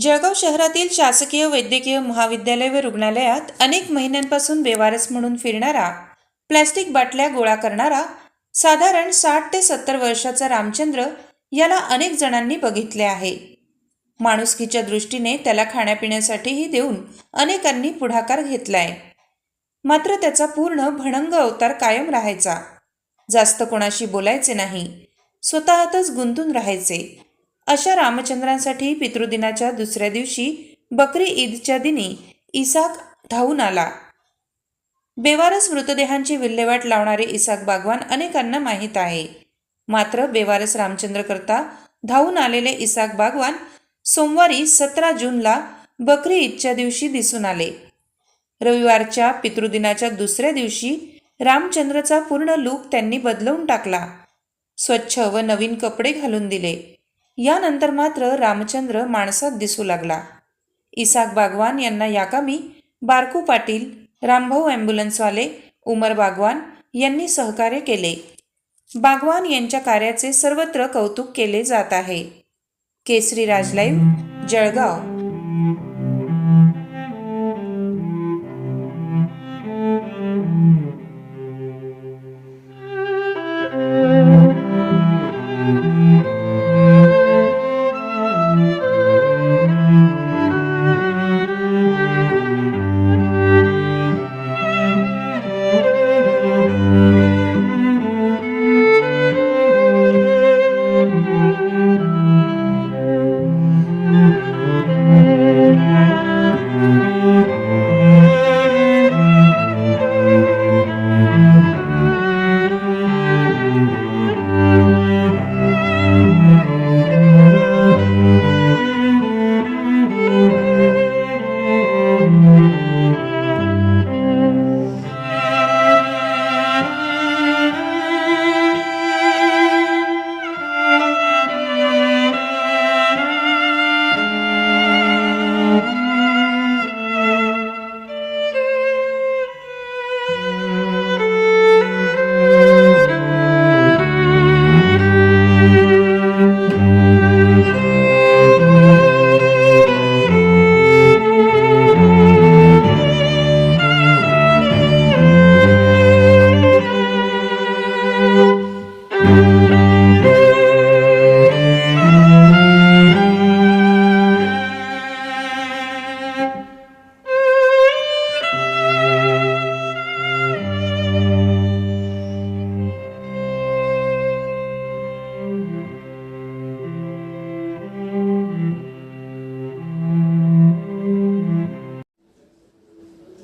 जळगाव शहरातील शासकीय वैद्यकीय महाविद्यालय व रुग्णालयात अनेक महिन्यांपासून बेवारस म्हणून फिरणारा प्लॅस्टिक बाटल्या गोळा करणारा साधारण साठ ते सत्तर वर्षाचा रामचंद्र याला अनेक जणांनी बघितले आहे. माणुसकीच्या दृष्टीने त्याला खाण्यापिण्यासाठीही देऊन अनेकांनी पुढाकार घेतलाय. मात्र त्याचा पूर्ण भणंग अवतार कायम राहायचा. जास्त कोणाशी बोलायचे नाही. स्वतःतच गुंतून राहायचे. अशा रामचंद्रांसाठी पितृदिनाच्या दुसऱ्या दिवशी बकरी ईदच्या दिनी इसाक धावून आला. बेवारस मृतदेहांची विल्हेवाट लावणारे इसाक बागवान अनेकांना माहीत आहे. मात्र बेवारस रामचंद्र करता धावून आलेले इसाक बागवान सोमवारी सतरा जूनला बकरी ईदच्या दिवशी दिसून आले. रविवारच्या पितृदिनाच्या दुसऱ्या दिवशी रामचंद्रचा पूर्ण लूक त्यांनी बदलवून टाकला. स्वच्छ व नवीन कपडे घालून दिले. यानंतर मात्र रामचंद्र माणसात दिसू लागला. इसाक बागवान यांना याकामी बारकू पाटील रामभाऊ ॲम्ब्युलन्सवाले उमर बागवान यांनी सहकार्य केले. बागवान यांच्या कार्याचे सर्वत्र कौतुक केले जात आहे. केसरी राजलाईव जळगाव.